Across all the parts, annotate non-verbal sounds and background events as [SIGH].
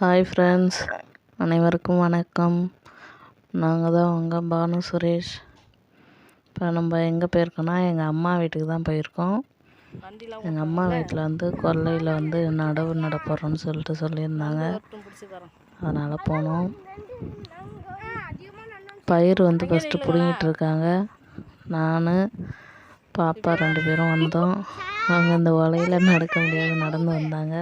Hi friends அனைவருக்கும் வணக்கம். நாங்கள் தான் உங்கள் பானு சுரேஷ். இப்போ நம்ம எங்கே போயிருக்கோன்னா எங்கள் அம்மா வீட்டுக்கு தான் போயிருக்கோம். எங்கள் அம்மா வீட்டில் வந்து கொல்லையில் வந்து நடவு நட போகிறோன்னு சொல்லிட்டு சொல்லியிருந்தாங்க. அதனால் போனோம். பயிர் வந்து ஃபஸ்ட்டு பிடுங்கிட்டு இருக்காங்க. நான் பாப்பா ரெண்டு பேரும் வந்தோம். அவங்க இந்த ஒலையில் நடக்க முடியாது நடந்து வந்தாங்க.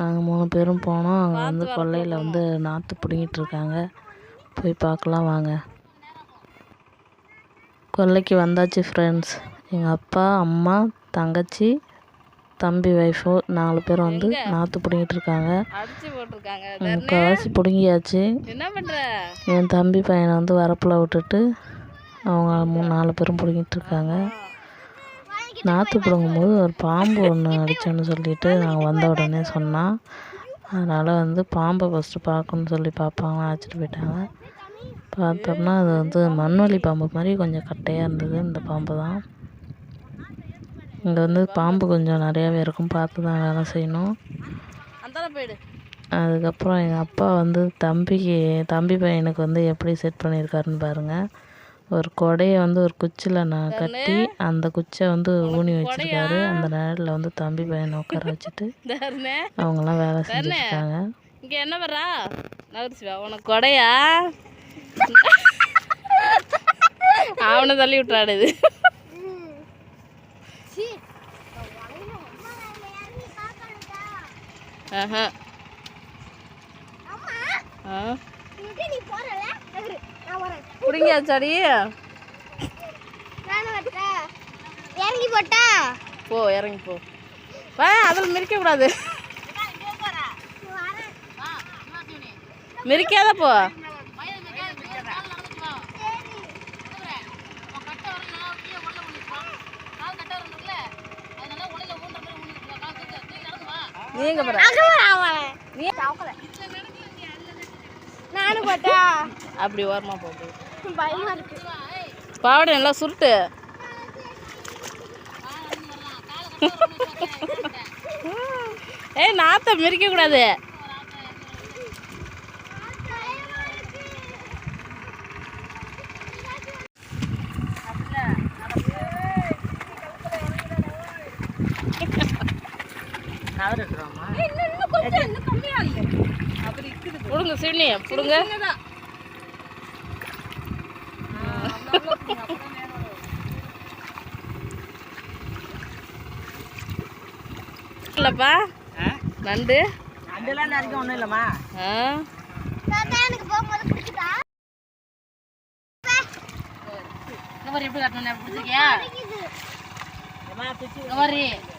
நாங்கள் மூணு பேரும் போனோம். அங்கே வந்து கொல்லையில் வந்து நாற்று பிடுங்கிட்டு இருக்காங்க. போய் பார்க்கலாம் வாங்க. கொல்லைக்கு வந்தாச்சு ஃப்ரெண்ட்ஸ் எங்கள் அப்பா அம்மா தங்கச்சி தம்பி ஒய்ஃபு நாலு பேர் வந்து நாற்று பிடுங்கிட்டு இருக்காங்க. முக்கால்வாசி பிடுங்கியாச்சு. என் தம்பி பையனை வந்து வரப்பில் விட்டுட்டு அவங்க மூணு நாலு பேரும் பிடுங்கிட்டு இருக்காங்க. நாற்று பிடுங்கும்போது ஒரு பாம்பு ஒன்று அடிச்சோன்னு சொல்லிட்டு நாங்கள் வந்த உடனே சொன்னான் அதனால் வந்து பாம்பை ஃபஸ்ட்டு பார்க்கணுன்னு சொல்லி பார்ப்பாங்க அழைச்சிட்டு போயிட்டாங்க. பார்த்தோம்னா அது வந்து மண்வெளி பாம்பு மாதிரி கொஞ்சம் கட்டையாக இருந்தது இந்த பாம்பு தான் இங்கே வந்து பாம்பு கொஞ்சம் நிறையாவே இருக்கும். பார்த்து தான் வேலை செய்யணும். அதுக்கப்புறம் எங்கள் அப்பா வந்து தம்பிக்கு தம்பி பையனுக்கு வந்து எப்படி செட் பண்ணியிருக்காருன்னு பாருங்கள் ஒரு கொடையை வந்து ஒரு குச்சியில் நான் கட்டி அந்த குச்சை வந்து ஊனி வச்சிருக்காரு. அந்த நிழலில் வந்து தம்பி பையனை உட்கார வச்சுட்டு அவங்கெல்லாம் வேலை செஞ்சுருக்காங்க இங்க என்ன பண்றா நகர்ச்சிவா? உனக்கு கொடையா? அவனை தள்ளி விட்டுறாடு இது. ஆஹா. அம்மா ஆ. பிடிங்கியாச்சாடி இறங்கி போட்டா? போ இறங்கி போ. வா அதில் மிரிக்க கூடாது மிரிக்காத போ. நீங்க நீ நானும் போட்டா அப்படி ஓரமா போ போ. பயமா இருக்கு. பாவாடை நல்லா சுருட்டு. ஏய் நாத்த மிரிக்க கூடாது. புடுங்க சிவனி புடுங்க. இல்லப்பா. நண்டு. அதெல்லாம் நிறைய ஒன்றும் இல்லைம்மா. ஆ. எனக்கு போகும்போது எப்படி கட்டணும் பிடிச்சிருக்கியா?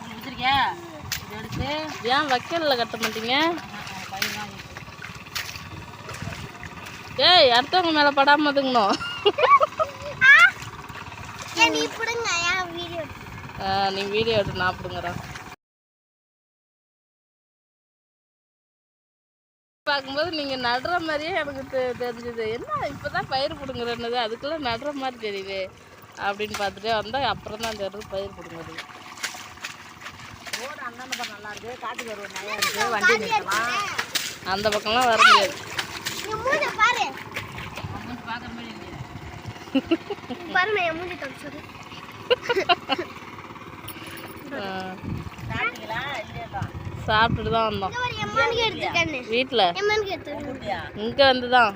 பிடிச்சிருக்கியா? ஏன் வைக்கல கட்ட மாட்டீங்க? ஏய் அடுத்தவங்க மேலே படாம அதுங்கணும் நீ வீடியோ எடுத்து நான் பிடுங்குறேன். பார்க்கும்போது நீங்கள் நடுற மாதிரியே எனக்கு தெ- தெரிஞ்சுது. என்ன இப்போ தான் பயிர் பிடுங்குறேன்னு அதுக்குள்ளே நடுற மாதிரி தெரியுது அப்படின்னு பார்த்துட்டே வந்தால் அப்புறம் தான் தெரியுது பயிர் பிடுங்குறது ரோடு அந்தாண்ட பக்கம் நல்லா இருக்கு காட்டுக்கு ஒரு நிறையா இருக்கு வண்டி நிறுத்தலாம் அந்த பக்கம்லாம் வர முடியாது. [LAUGHS] சாப்பிட்டுட்டு தான் வந்தோம். வீட்டில் இங்கே வந்து தான்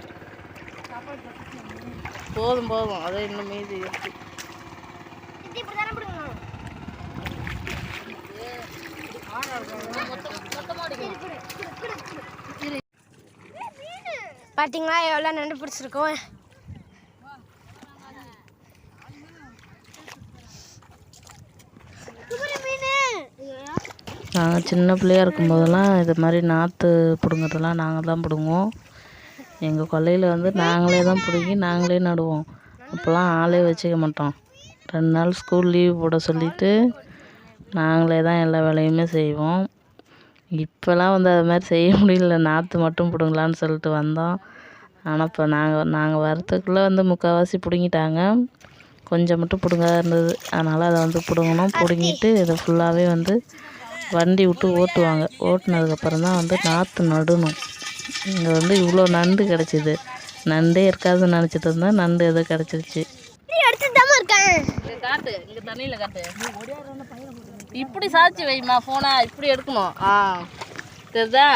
போதும் போதும். அதே இன்னும் மீதி இருக்கு இது இப்படி தானே பிடுங்கணும் பார்த்தீங்களா எவ்வளோ நண்டு பிடிச்சிருக்கோம். நாங்கள் சின்ன பிள்ளையா இருக்கும்போதெல்லாம் இது மாதிரி நாற்று பிடுங்குறதெல்லாம் நாங்கள் தான் பிடுங்குவோம். எங்கள் கொல்லையில் வந்து நாங்களே தான் பிடுங்கி நாங்களே நடுவோம். அப்போல்லாம் ஆளே வச்சுக்க மாட்டோம். ரெண்டு நாள் ஸ்கூல் லீவ் போட சொல்லிவிட்டு நாங்களே தான் எல்லா வேலையுமே செய்வோம். இப்போல்லாம் வந்து அது மாதிரி செய்ய முடியல. நாற்று மட்டும் பிடுங்கலான்னு சொல்லிட்டு வந்தோம். ஆனால் இப்போ நாங்கள் நாங்கள் வரத்துக்குள்ளே வந்து முக்கால்வாசி பிடுங்கிட்டாங்க. கொஞ்சம் மட்டும் பிடுங்க இருந்தது. அதனால் அதை வந்து பிடுங்கணும். பிடுங்கிட்டு இதை ஃபுல்லாகவே வந்து வண்டி விட்டு ஓட்டுவாங்க. ஓட்டுனதுக்கப்புறம் தான் வந்து நாற்று நடணும். இங்கே வந்து இவ்வளோ நண்டு கிடச்சிது. நண்டே இருக்காதுன்னு நினச்சிட்டு இருந்தேன். நண்டு எதோ கிடச்சிருச்சு. காட்டு. இங்க தண்ணியில காட்டு. இப்படி சாய்ச்சி வைமா போனா இப்படி எடுக்கணும். ஆ தெரியுதா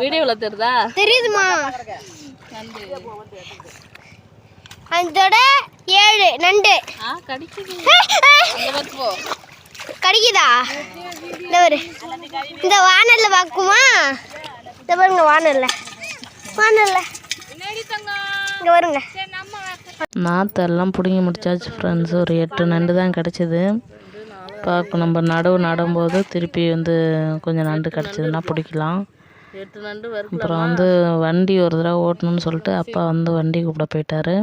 வீடியோவில் தெரியுதா தெரியுதுமா? அதோட ஏழு நண்டு. ஆ கடிக்குது. இந்த ஒரு இந்த வானல்ல பார்க்குமா இந்த பாருங்க வானல்ல. வானல்ல. இங்க வருங்க. நாற்று எல்லாம் பிடுங்கி முடிச்சாச்சு ஃப்ரெண்ட்ஸ் ஒரு எட்டு நண்டு தான் கிடச்சிது. பார்க்க நம்ம நடவு நடும்போது திருப்பி வந்து கொஞ்சம் நண்டு கிடச்சிதுன்னா பிடிக்கலாம். எட்டு நண்டு வரும் அப்புறம் வந்து வண்டி ஒரு தடவை ஓட்டணும்னு சொல்லிட்டு அப்பா வந்து வண்டி கூப்பிட போயிட்டாரு.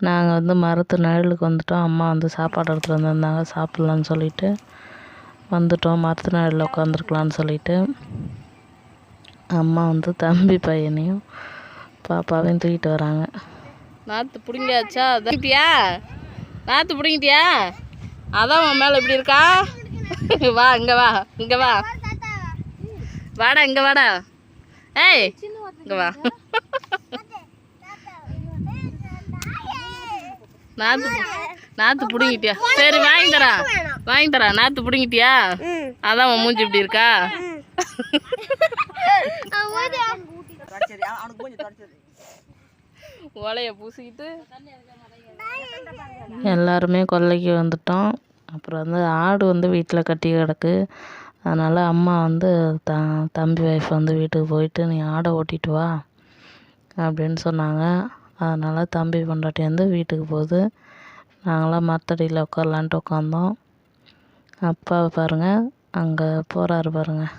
நாங்கள் வந்து மரத்து நிழலுக்கு வந்துட்டோம். அம்மா வந்து சாப்பாடு எடுத்துகிட்டு வந்திருந்தாங்க. சாப்பிட்லான்னு சொல்லிட்டு வந்துட்டோம். மரத்து நிழலில் உட்காந்துருக்கலான்னு சொல்லிட்டு. அம்மா வந்து தம்பி பையனையும் பாப்பாவையும் தூக்கிட்டு வராங்க. நாற்று பிடுங்கியாச்சா? நாற்று பிடுங்கிட்டியா? அதான் உன் மேலே இப்படி இருக்கா? [LAUGHS] வா இங்கே வா இங்கே வா. வாடா இங்கே வாடா. ஏய் இங்கே வா. [LAUGHS] நாற்று நாற்று பிடுங்கிட்டியா? சரி வாங்கி தரேன் வாங்கி தரேன் நாற்று பிடுங்கிட்டியா? அதான் உன் மூஞ்சி இப்படி இருக்கா? ஓலையை பூசிக்கிட்டு எல்லாருமே கொல்லைக்கு வந்துட்டோம். அப்புறம் வந்து ஆடு வந்து வீட்டில் கட்டி கிடக்கு. அதனால் அம்மா வந்து த தம்பி ஒய்ஃப் வந்து வீட்டுக்கு போயிட்டு நீ ஆடை ஓட்டிட்டு வா அப்படின்னு சொன்னாங்க. அதனால் தம்பி பொண்டாட்டி வந்து வீட்டுக்கு போகுது. நாங்களாம் மரத்தடியில் உட்காரலான்ட்டு உட்காந்தோம் அப்பாவை பாருங்கள் அங்கே போகிறாரு பாருங்கள்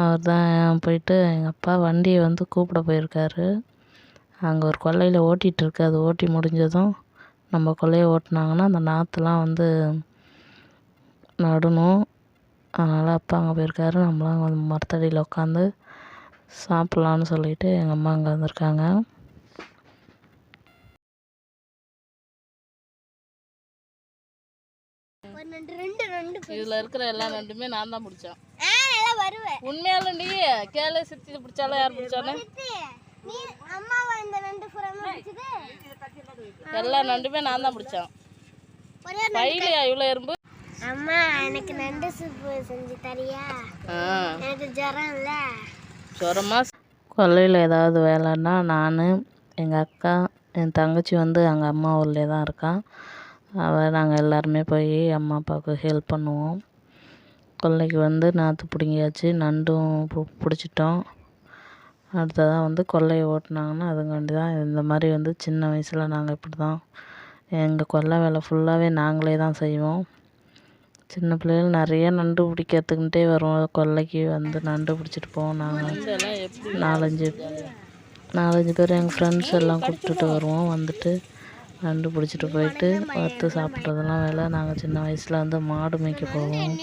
அவர் தான் போயிட்டு எங்கள் அப்பா வண்டியை வந்து கூப்பிட போயிருக்காரு. அங்கே ஒரு கொல்லையில் ஓட்டிகிட்ருக்கு அது ஓட்டி முடிஞ்சதும் நம்ம கொல்லையை ஓட்டினாங்கன்னா அந்த நாற்றுலாம் வந்து நடணும். அதனால் அப்பா அங்கே போயிருக்காரு. நம்மளாம் அங்கே வந்து மரத்தடியில் உட்காந்து சாப்பிட்லான்னு சொல்லிட்டு எங்கள் அம்மா அங்கே வந்திருக்காங்க. இதில் இருக்கிற எல்லா நண்டுமே நான் தான் பிடிச்சேன். ஆ நல்லா வருவேன். உண்மையாலண்டி கேளு சித்தி பிடிச்சாலும் யார் பிடிச்சானு எல்லா நண்டுமே நான் தான் பிடிச்சேன். பையிலையா இவ்வளோ எறும்பு? அம்மா எனக்கு நண்டு சூப்பு செஞ்சு தரியா? எனக்கு ஜுரம் இல்ல ஜுரமா? கொல்லையில் ஏதாவது வேலைன்னா நான் எங்கள் அக்கா என் தங்கச்சி வந்து அங்கே அம்மா ஊர்லேயே தான் இருக்கான் அவள் நாங்கள் எல்லாருமே போய் அம்மா அப்பாவுக்கு ஹெல்ப் பண்ணுவோம். கொல்லைக்கு வந்து நாற்று பிடுங்கியாச்சு நண்டும் பு- பிடிச்சிட்டோம். அடுத்ததாக வந்து கொல்லையை ஓட்டினாங்கன்னா அதுங்காண்டி தான் இந்த மாதிரி வந்து சின்ன வயசில் நாங்கள் இப்படி தான் எங்கள் கொல்லை வேலை ஃபுல்லாகவே நாங்களே தான் செய்வோம். சின்ன பிள்ளைகள் நிறைய நண்டு பிடிக்கிறதுக்குன்ட்டே வருவோம். கொல்லைக்கு வந்து நண்டு பிடிச்சிட்டு போவோம் நாங்கள் நாலஞ்சு நாலஞ்சு பேர் எங்கள் ஃப்ரெண்ட்ஸ் எல்லாம் கூப்பிட்டுட்டு வருவோம். வந்துட்டு நண்டு பிடிச்சிட்டு போயிட்டு வறுத்து சாப்பிட்றதெல்லாம் வேலை. நாங்கள் சின்ன வயசில் வந்து மாடு மேய்க்க போவோம்.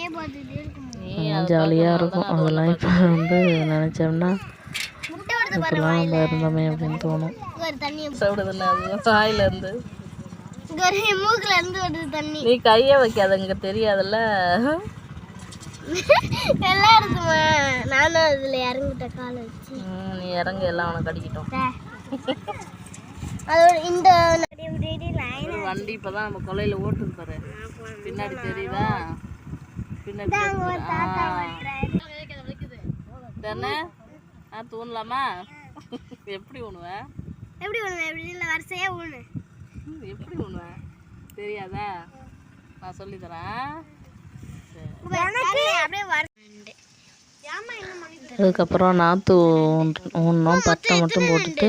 ஜாலியாக இருக்கும். அதெல்லாம் இப்போ வந்து நினச்சோம்னா நம்ம இருந்தோமே அப்படின்னு தோணும். சாப்பிடுதுன்னு அது வாயில இருந்து மூக்குல இருந்து வருது தண்ணி. நீ கையை வைக்காத இங்க தெரியாதுல்ல. எல்லாம் இருக்குமா நானும் அதுல இறங்கிட்டேன் காலை வச்சு. நீ இறங்க எல்லாம் அவனை கடிக்கிட்டோம் அதோட இந்த வண்டி இப்பதான் நம்ம கொல்லையில ஓட்டுது பாரு. பின்னாடி தெரியுதா? பின்னாடி. தானே ஆ தூணலாமா எப்படி உண்ணுவ? எப்படி ஒண்ணு எப்படி இல்லை வரிசையா ஒண்ணு எப்படி உண்ணுவ? தெரியாதா? நான் சொல்லி தரேன். எனக்கு அப்படியே வர ஏமா என்ன அதுக்கப்புறம் நாற்று ஊன்- ஊன்னோம் பட்டை மட்டும் போட்டுட்டு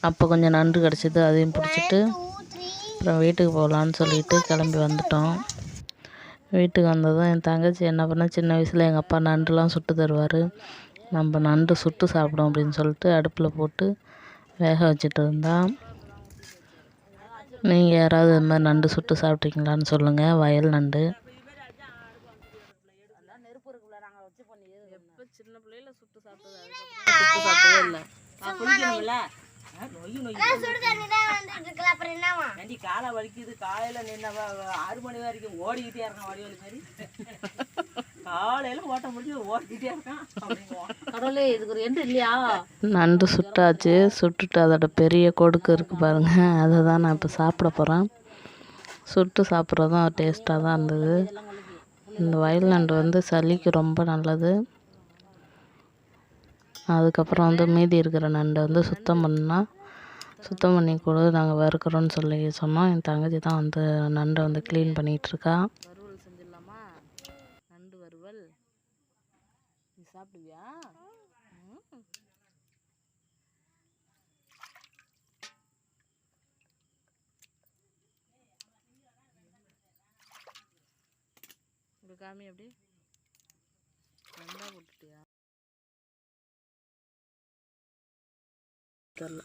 அப்போ கொஞ்சம் நண்டு கிடச்சிது அதையும் பிடிச்சிட்டு அப்புறம் வீட்டுக்கு போகலான்னு சொல்லிட்டு கிளம்பி வந்துட்டோம். வீட்டுக்கு வந்ததும் என் தங்கச்சி என்ன பண்ணா சின்ன வயசில் எங்கள் அப்பா நண்டுலாம் சுட்டு தருவார். நம்ம நண்டு சுட்டு சாப்பிடும் அப்படின்னு சொல்லிட்டு அடுப்பில் போட்டு வேக வச்சுட்டு இருந்தால் நீங்கள் யாராவது இது மாதிரி நண்டு சுட்டு சாப்பிட்றீங்களான்னு சொல்லுங்கள் வயல் நண்டு. சின்ன பிள்ளையில சுட்டு சாப்பிட்டது சுட்டு சாப்பிட்டதே இல்லை. காலை வலிக்குது காலையில் நின்ன ஆறு மணி வரைக்கும் ஓடிக்கிட்டே இருக்கான் வடிவலி மாதிரி காலையில் ஓட்ட முடிஞ்சு ஓடிக்கிட்டே இருக்கான் கடவுளே இதுக்கு ஒரு எண்டு இல்லையா? நண்டு சுட்டாச்சு சுட்டுட்டு அதோட பெரிய கொடுக்கு இருக்குது பாருங்க அதை தான் நான் இப்போ சாப்பிட போகிறேன் சுட்டு சாப்பிட்றதும் டேஸ்ட்டாக தான் இருந்தது. இந்த வயல் நண்டு வந்து சளிக்கு ரொம்ப நல்லது. அதுக்கப்புறம் வந்து மீதி இருக்கிற நண்டை வந்து சுத்தம் பண்ணால் சுத்தம் பண்ணி கொடு நாங்கள் வறுக்கிறோன்னு சொல்லி சொன்னோம். என் தங்கச்சி தான் வந்து நண்டை வந்து க்ளீன் பண்ணிகிட்ருக்கா. வறுவல் செஞ்சிடலாமா நண்டு வறுவல் நீ சாப்பிடுவியா காமி அப்படி ரெண்டா போட்டுட்டியா? தெரில.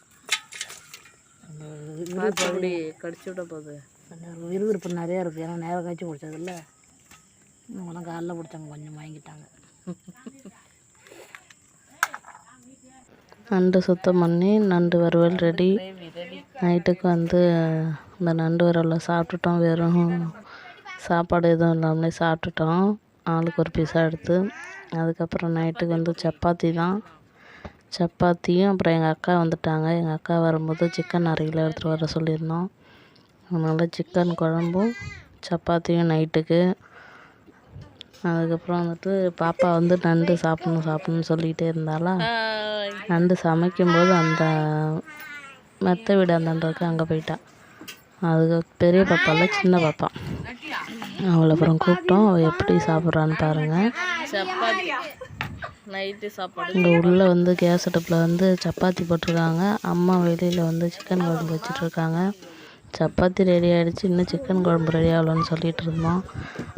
பார்த்து அப்படி கடிச்சு விட போகுது. விறுவிறுப்பு நிறையா இருக்குது ஏன்னா நேரம் கழிச்சு குடிச்சதில்ல. இன்னும் காலைல பிடிச்சாங்க கொஞ்சம் வாங்கிட்டாங்க. நண்டு சுத்தம் பண்ணி நண்டு வறுவல் ரெடி நைட்டுக்கு வந்து இந்த நண்டு வறுவலை சாப்பிட்டுட்டோம். வெறும் சாப்பாடு எதுவும் இல்லாமலே சாப்பிட்டுட்டோம். ஆளுக்கு ஒரு பீஸாக எடுத்து அதுக்கப்புறம் நைட்டுக்கு வந்து சப்பாத்தி தான். சப்பாத்தியும் அப்புறம் எங்கள் அக்கா வந்துட்டாங்க. எங்கள் அக்கா வரும்போது சிக்கன் அரை கிலோ எடுத்துகிட்டு வர சொல்லியிருந்தோம். அதனால் சிக்கன் குழம்பும் சப்பாத்தியும் நைட்டுக்கு. அதுக்கப்புறம் வந்துட்டு பாப்பா வந்து நண்டு சாப்பிடணும் சாப்பிட்ணுன்னு சொல்லிக்கிட்டே இருந்தாளா? நண்டு சமைக்கும்போது அந்த மெத்த வீடு அந்தாண்டருக்கு அங்கே போயிட்டா. அதுக்கு பெரிய பாப்பா இல்லை சின்ன பாப்பா. அவளை அப்புறம் கூப்பிட்டோம். அவள் எப்படி சாப்பிட்றான்னு பாருங்கள் சப்பாத்தி. நைட்டு சாப்பாடு. இங்கே உள்ளே வந்து கேஸ் அடுப்பில் வந்து சப்பாத்தி போட்டிருக்காங்க. அம்மா வெளியில் வந்து சிக்கன் குழம்பு வச்சிட்ருக்காங்க. சப்பாத்தி ரெடி ஆகிடுச்சு இன்னும் சிக்கன் குழம்பு ரெடி ஆகலன்னு சொல்லிகிட்டு இருந்தோம்.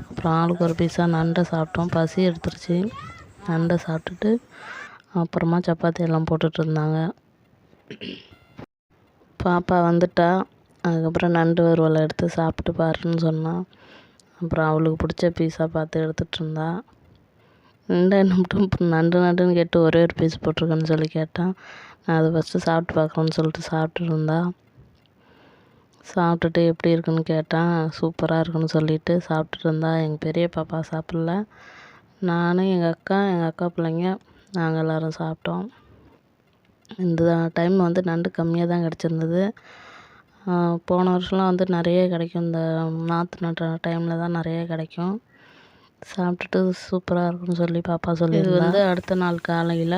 அப்புறம் ஆளுக்கு ஒரு பீஸாக நண்டை சாப்பிட்டோம். பசி எடுத்துருச்சு. நண்டை சாப்பிட்டுட்டு அப்புறமா சப்பாத்தி எல்லாம் போட்டுட்டு இருந்தாங்க. பாப்பா வந்துட்டா. அதுக்கப்புறம் நண்டு வறுவலை எடுத்து சாப்பிட்டு பாருன்னு சொன்னான் அப்புறம் அவளுக்கு பிடிச்ச பீஸாக பார்த்து எடுத்துகிட்டு இருந்தா. நண்டை என்ன மட்டும் நண்டு நண்டுன்னு கேட்டு ஒரே ஒரு பீஸ் போட்டிருக்கேன்னு சொல்லி கேட்டான். நான் அதை ஃபஸ்ட்டு சாப்பிட்டு பார்க்குறேன்னு சொல்லிட்டு சாப்பிட்டுட்டு இருந்தா. சாப்பிட்டுட்டு எப்படி இருக்குன்னு கேட்டான். சூப்பராக இருக்குன்னு சொல்லிட்டு சாப்பிட்டுட்டு இருந்தா. எங்கள் பெரிய பாப்பா சாப்பிடல. நானும் எங்கள் அக்கா எங்கள் அக்கா பிள்ளைங்க நாங்கள் எல்லோரும் சாப்பிட்டோம். இந்த டைம் வந்து நண்டு கம்மியாக தான் கிடச்சிருந்தது. போன வருஷம்லாம் வந்து நிறைய கிடைக்கும். இந்த நாற்று நடுற டைமில் தான் நிறைய கிடைக்கும். சாப்பிட்டுட்டு சூப்பராக இருக்குன்னு சொல்லி பாப்பா சொல்லி இது வந்து அடுத்த நாள் காலையில்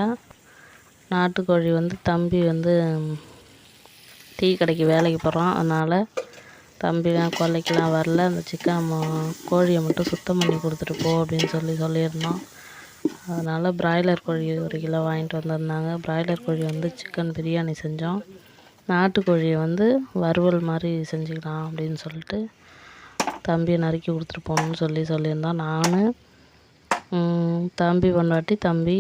நாட்டுக்கோழி வந்து தம்பி வந்து டீ கடைக்கு வேலைக்கு போகிறான் அதனால் தம்பிலாம் கொல்லைக்கெலாம் வரல. அந்த சிக்கன் கோழியை மட்டும் சுத்தம் பண்ணி கொடுத்துட்டு போ அப்படின்னு சொல்லி சொல்லியிருந்தோம் அதனால் பிராய்லர் கோழி ஒரு கிலோ வாங்கிட்டு வந்திருந்தாங்க. பிராய்லர் கோழி வந்து சிக்கன் பிரியாணி செஞ்சோம். நாட்டுக்கோழியை வந்து வறுவல் மாதிரி செஞ்சுக்கலாம் அப்படின்னு சொல்லிட்டு தம்பியை நறுக்கி கொடுத்துட்டு போகணுன்னு சொல்லி சொல்லியிருந்தோம் நான் தம்பி பொண்டாட்டி தம்பி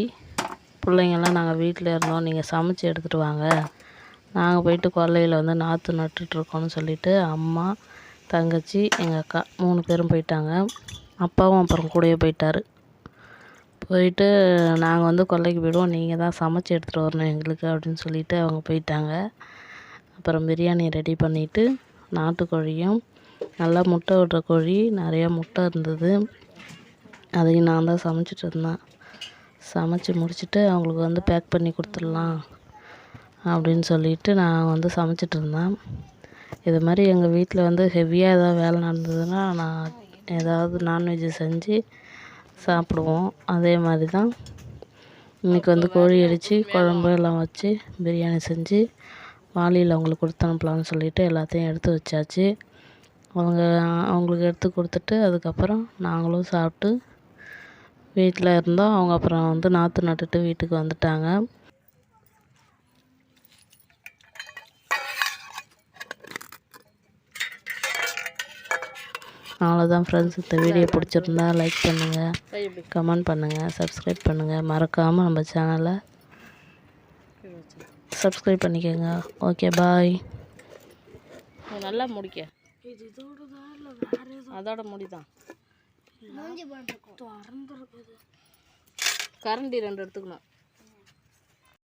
பிள்ளைங்கள்லாம் நாங்கள் வீட்டில் இருந்தோம். நீங்கள் சமைச்சு எடுத்துகிட்டு வாங்க. நாங்கள் போயிட்டு கொல்லையில் வந்து நாற்று நட்டுட்ருக்கோன்னு சொல்லிட்டு அம்மா தங்கச்சி எங்கள் அக்கா மூணு பேரும் போயிட்டாங்க. அப்பாவும் அப்புறம் கூடயே போயிட்டார். போயிட்டு நாங்கள் வந்து கொல்லைக்கு போயிடுவோம். நீங்கள் தான் சமைச்சு எடுத்துகிட்டு வரணும் எங்களுக்கு அப்படின்னு சொல்லிட்டு அவங்க போயிட்டாங்க. அப்புறம் பிரியாணி ரெடி பண்ணிவிட்டு நாட்டுக்கோழியும் நல்லா முட்டை விடுற கோழி நிறையா முட்டை இருந்தது. அதையும் நான் தான் சமைச்சிட்டு இருந்தேன். சமைச்சி முடிச்சுட்டு அவங்களுக்கு வந்து பேக் பண்ணி கொடுத்துடலாம் அப்படின்னு சொல்லிட்டு நான் வந்து சமைச்சிட்டு இருந்தேன். இது மாதிரி எங்கள் வீட்டில் வந்து ஹெவியாக ஏதாவது வேலை நடந்ததுன்னா நான் ஏதாவது நான்வெஜ்ஜு செஞ்சு சாப்பிடுவோம். அதே மாதிரி தான் இன்றைக்கி வந்து கோழி அடித்து குழம்பு எல்லாம் வச்சு பிரியாணி செஞ்சு வாளியில் அவங்களுக்கு கொடுத்து அனுப்பலாம்னு சொல்லிவிட்டு எல்லாத்தையும் எடுத்து வச்சாச்சு. அவங்க அவங்களுக்கு எடுத்து கொடுத்துட்டு அதுக்கப்புறம் நாங்களும் சாப்பிட்டு வீட்டில் இருந்தோம் அவங்க அப்புறம் வந்து நாற்று நட்டுட்டு வீட்டுக்கு வந்துட்டாங்க. அவ்வளோதான் ஃப்ரெண்ட்ஸ் இந்த வீடியோ பிடிச்சிருந்தா லைக் பண்ணுங்கள் கமெண்ட் பண்ணுங்கள் சப்ஸ்கிரைப் பண்ணுங்கள் மறக்காமல் நம்ம சேனலை சப்ஸ்கிரைப் பண்ணிக்கோங்க. ஓகே பாய் நல்லா முடிக்க. அதோட முடிதான். மூஞ்சி போட்டுருக்கோம். கரண்டி ரெண்டு எடுத்துக்கணும்.